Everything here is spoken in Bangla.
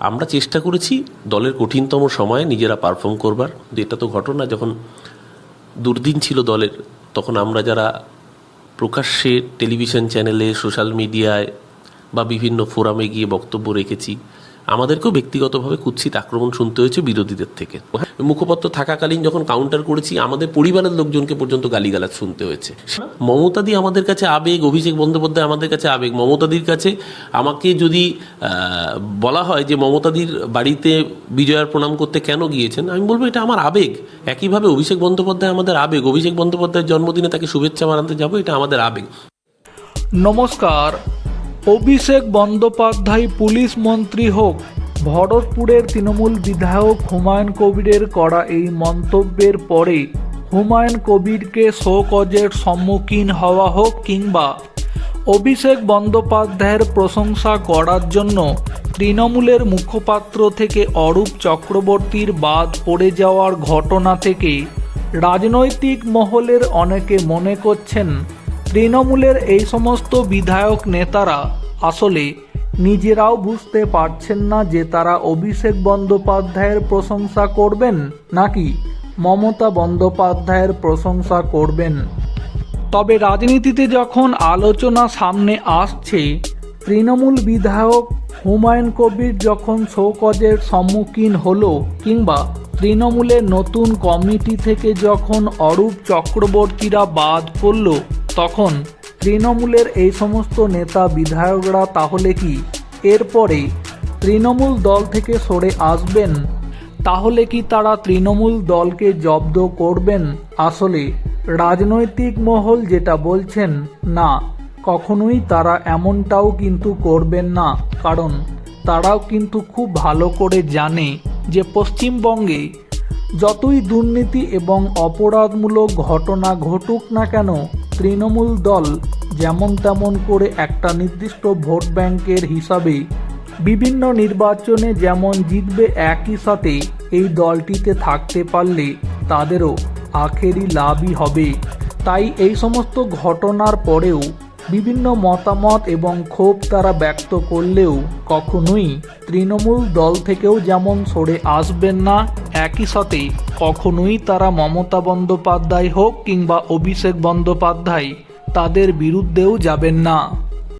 আমরা চেষ্টা করেছি দলের কঠিনতম সময়ে নিজেরা পারফর্ম করবার। এটা তো ঘটনা, যখন দুর্দিন ছিল দলের, তখন আমরা যারা প্রকাশ্যে টেলিভিশন চ্যানেলে সোশ্যাল মিডিয়ায় বা বিভিন্ন ফোরামে গিয়ে বক্তব্য রেখেছি আমাদেরকেও ব্যক্তিগতভাবে কুৎসিত আক্রমণ শুনতে হয়েছে বিরোধীদের থেকে। মুখপত্র থাকাকালীন যখন কাউন্টার করেছি, আমাদের পরিবারের লোকজনকে পর্যন্ত গালিগালাজ শুনতে হয়েছে। মমতাদি আমাদের কাছে আবেগ, অভিষেক বন্দ্যোপাধ্যায় আমাদের কাছে আবেগ। মমতাদির কাছে আমাকে যদি বলা হয় যে মমতাদির বাড়িতে বিজয়ার প্রণাম করতে কেন গিয়েছেন, আমি বলব এটা আমার আবেগ। একইভাবে অভিষেক বন্দ্যোপাধ্যায় আমাদের আবেগ। অভিষেক বন্দ্যোপাধ্যায়ের জন্মদিনে তাকে শুভেচ্ছা মানাতে যাব, এটা আমাদের আবেগ। নমস্কার। অভিষেক বন্দ্যোপাধ্যায় পুলিশ মন্ত্রী হোক, ভরতপুরের তৃণমূল বিধায়ক হুমায়ুন কবিরের করা এই মন্তব্যের পরে হুমায়ুন কবিরকে শোকজের সম্মুখীন হওয়া হোক কিংবা অভিষেক বন্দ্যোপাধ্যায়ের প্রশংসা করার জন্য তৃণমূলের মুখপাত্র থেকে অরূপ চক্রবর্তীর বাদ পড়ে যাওয়ার ঘটনা থেকে রাজনৈতিক মহলের অনেকে মনে করছেন তৃণমূলের এই সমস্ত বিধায়ক নেতারা আসলে নিজেরাও বুঝতে পারছেন না যে তারা অভিষেক বন্দ্যোপাধ্যায়ের প্রশংসা করবেন নাকি মমতা বন্দ্যোপাধ্যায়ের প্রশংসা করবেন। তবে রাজনীতিতে যখন আলোচনা সামনে আসছে, তৃণমূল বিধায়ক হুমায়ুন কবির যখন শোকজের সম্মুখীন হলো কিংবা তৃণমূলের নতুন কমিটি থেকে যখন অরূপ চক্রবর্তীরা বাদ পড়ল তখন তৃণমূলের এই সমস্ত নেতা বিধায়করা তাহলে কি? এরপরে তৃণমূল দল থেকে সরে আসবেন, তাহলে কি তারা তৃণমূল দলকে জব্দ করবেন? আসলে রাজনৈতিক মহল যেটা বলছেন, না, কখনোই তারা এমনটাও কিন্তু করবেন না। কারণ তারাও কিন্তু খুব ভালো করে জানে যে পশ্চিমবঙ্গে যতই দুর্নীতি এবং অপরাধমূলক ঘটনা ঘটুক না কেন তৃণমূল দল যেমন তেমন করে একটা নির্দিষ্ট ভোট ব্যাংকের হিসাবে বিভিন্ন নির্বাচনে যেমন জিতবে একই সাথে এই দলটিতে থাকতে পারলে তাদেরও আখেরি লাভই হবে। তাই এই সমস্ত ঘটনার পরেও বিভিন্ন মতামত এবং ক্ষোভ তারা ব্যক্ত করলেও কখনোই তৃণমূল দল থেকেও যেমন সরে আসবেন না, একই সাথে কখনোই তারা মমতা বন্দ্যোপাধ্যায় হোক কিংবা অভিষেক বন্দ্যোপাধ্যায় তাদের বিরুদ্ধেও যাবেন না।